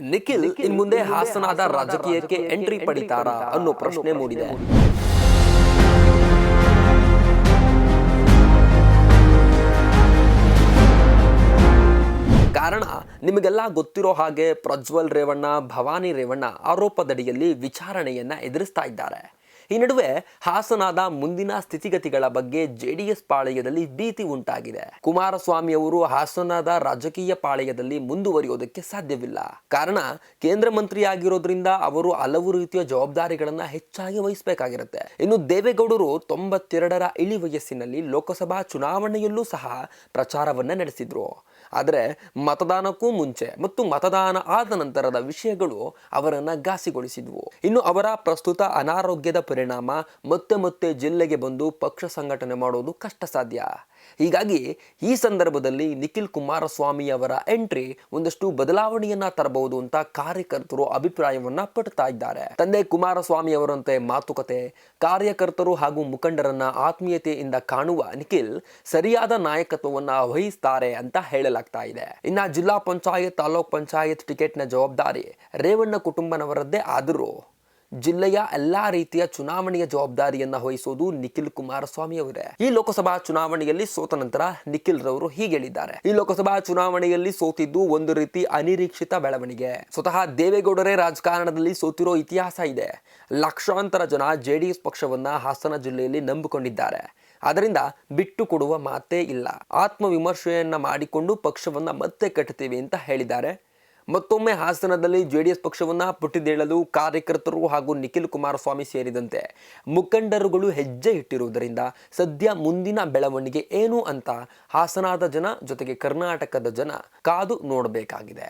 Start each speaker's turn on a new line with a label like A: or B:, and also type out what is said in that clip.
A: ನಿಖಿಲ್ ಇನ್ ಮುಂದೆ ಹಾಸನದ ರಾಜಕೀಯಕ್ಕೆ ಎಂಟ್ರಿ ಪಡಿತಾರಾ ಅನ್ನೋ ಪ್ರಶ್ನೆ ಮೂಡಿದೆ. ಕಾರಣ ನಿಮಗೆಲ್ಲ ಗೊತ್ತಿರೋ ಹಾಗೆ ಪ್ರಜ್ವಲ್ ರೇವಣ್ಣ ಭವಾನಿ ರೇವಣ್ಣ ಆರೋಪದಡಿಯಲ್ಲಿ ವಿಚಾರಣೆಯನ್ನ ಎದುರಿಸ್ತಾ ಇದ್ದಾರೆ. ಈ ನಡುವೆ ಹಾಸನದ ಮುಂದಿನ ಸ್ಥಿತಿಗತಿಗಳ ಬಗ್ಗೆ ಜೆಡಿಎಸ್ ಪಾಳಯದಲ್ಲಿ ಭೀತಿ ಉಂಟಾಗಿದೆ. ಕುಮಾರಸ್ವಾಮಿ ಅವರು ಹಾಸನದ ರಾಜಕೀಯ ಪಾಳಯದಲ್ಲಿ ಮುಂದುವರಿಯೋದಕ್ಕೆ ಸಾಧ್ಯವಿಲ್ಲ. ಕಾರಣ, ಕೇಂದ್ರ ಮಂತ್ರಿ ಆಗಿರೋದ್ರಿಂದ ಅವರು ಹಲವು ರೀತಿಯ ಜವಾಬ್ದಾರಿಗಳನ್ನ ಹೆಚ್ಚಾಗಿ ವಹಿಸಬೇಕಾಗಿರುತ್ತೆ. ಇನ್ನು ದೇವೇಗೌಡರು ತೊಂಬತ್ತೆರಡರ ಇಳಿ ವಯಸ್ಸಿನಲ್ಲಿ ಲೋಕಸಭಾ ಚುನಾವಣೆಯಲ್ಲೂ ಸಹ ಪ್ರಚಾರವನ್ನ ನಡೆಸಿದ್ರು. ಆದರೆ ಮತದಾನಕ್ಕೂ ಮುಂಚೆ ಮತ್ತು ಮತದಾನ ಆದ ನಂತರದ ವಿಷಯಗಳು ಅವರನ್ನ ಘಾಸಿಗೊಳಿಸಿದ್ವು. ಇನ್ನು ಅವರ ಪ್ರಸ್ತುತ ಅನಾರೋಗ್ಯದ ಪರಿಣಾಮ ಮತ್ತೆ ಮತ್ತೆ ಜಿಲ್ಲೆಗೆ ಬಂದು ಪಕ್ಷ ಸಂಘಟನೆ ಮಾಡೋದು ಕಷ್ಟ ಸಾಧ್ಯ ಹೀಗಾಗಿ ಈ ಸಂದರ್ಭದಲ್ಲಿ ನಿಖಿಲ್ ಕುಮಾರಸ್ವಾಮಿ ಅವರ ಎಂಟ್ರಿ ಒಂದಷ್ಟು ಬದಲಾವಣೆಯನ್ನ ತರಬಹುದು ಅಂತ ಕಾರ್ಯಕರ್ತರು ಅಭಿಪ್ರಾಯವನ್ನ ಪಡ್ತಾ ಇದ್ದಾರೆ. ತಂದೆ ಕುಮಾರಸ್ವಾಮಿ ಅವರಂತೆ ಮಾತುಕತೆ, ಕಾರ್ಯಕರ್ತರು ಹಾಗೂ ಮುಖಂಡರನ್ನ ಆತ್ಮೀಯತೆಯಿಂದ ಕಾಣುವ ನಿಖಿಲ್ ಸರಿಯಾದ ನಾಯಕತ್ವವನ್ನ ವಹಿಸ್ತಾರೆ ಅಂತ ಹೇಳಲಾಗ್ತಾ ಇದೆ. ಇನ್ನ ಜಿಲ್ಲಾ ಪಂಚಾಯತ್, ತಾಲೂಕ್ ಪಂಚಾಯತ್ ಟಿಕೆಟ್ನ ಜವಾಬ್ದಾರಿ ರೇವಣ್ಣ ಕುಟುಂಬನವರದ್ದೇ ಆದರೂ ಜಿಲ್ಲೆಯ ಎಲ್ಲಾ ರೀತಿಯ ಚುನಾವಣೆಯ ಜವಾಬ್ದಾರಿಯನ್ನ ವಹಿಸುವುದು ನಿಖಿಲ್ ಕುಮಾರಸ್ವಾಮಿ ಅವರೇ. ಈ ಲೋಕಸಭಾ ಚುನಾವಣೆಯಲ್ಲಿ ಸೋತ ನಂತರ ನಿಖಿಲ್ ರವರು ಹೀಗೆ ಹೇಳಿದ್ದಾರೆ. ಈ ಲೋಕಸಭಾ ಚುನಾವಣೆಯಲ್ಲಿ ಸೋತಿದ್ದು ಒಂದು ರೀತಿ ಅನಿರೀಕ್ಷಿತ ಬೆಳವಣಿಗೆ. ಸ್ವತಃ ದೇವೇಗೌಡರೇ ರಾಜಕಾರಣದಲ್ಲಿ ಸೋತಿರೋ ಇತಿಹಾಸ ಇದೆ. ಲಕ್ಷಾಂತರ ಜನ ಜೆಡಿಎಸ್ ಪಕ್ಷವನ್ನ ಹಾಸನ ಜಿಲ್ಲೆಯಲ್ಲಿ ನಂಬಿಕೊಂಡಿದ್ದಾರೆ. ಅದರಿಂದ ಬಿಟ್ಟು ಕೊಡುವ ಮಾತೇ ಇಲ್ಲ. ಆತ್ಮವಿಮರ್ಶೆಯನ್ನ ಮಾಡಿಕೊಂಡು ಪಕ್ಷವನ್ನ ಮತ್ತೆ ಕಟ್ಟುತ್ತೇವೆ ಅಂತ ಹೇಳಿದ್ದಾರೆ ಮತ್ತೊಮ್ಮೆ ಹಾಸನದಲ್ಲಿ ಜೆಡಿಎಸ್ ಪಕ್ಷವನ್ನು ಪುಟಿದೇಳಲು ಕಾರ್ಯಕರ್ತರು ಹಾಗೂ ನಿಖಿಲ್ ಕುಮಾರಸ್ವಾಮಿ ಸೇರಿದಂತೆ ಮುಖಂಡರುಗಳು ಹೆಜ್ಜೆ ಇಟ್ಟಿರುವುದರಿಂದ ಸದ್ಯ ಮುಂದಿನ ಬೆಳವಣಿಗೆ ಏನು ಅಂತ ಹಾಸನದ ಜನ ಜೊತೆಗೆ ಕರ್ನಾಟಕದ ಜನ ಕಾದು ನೋಡಬೇಕಾಗಿದೆ.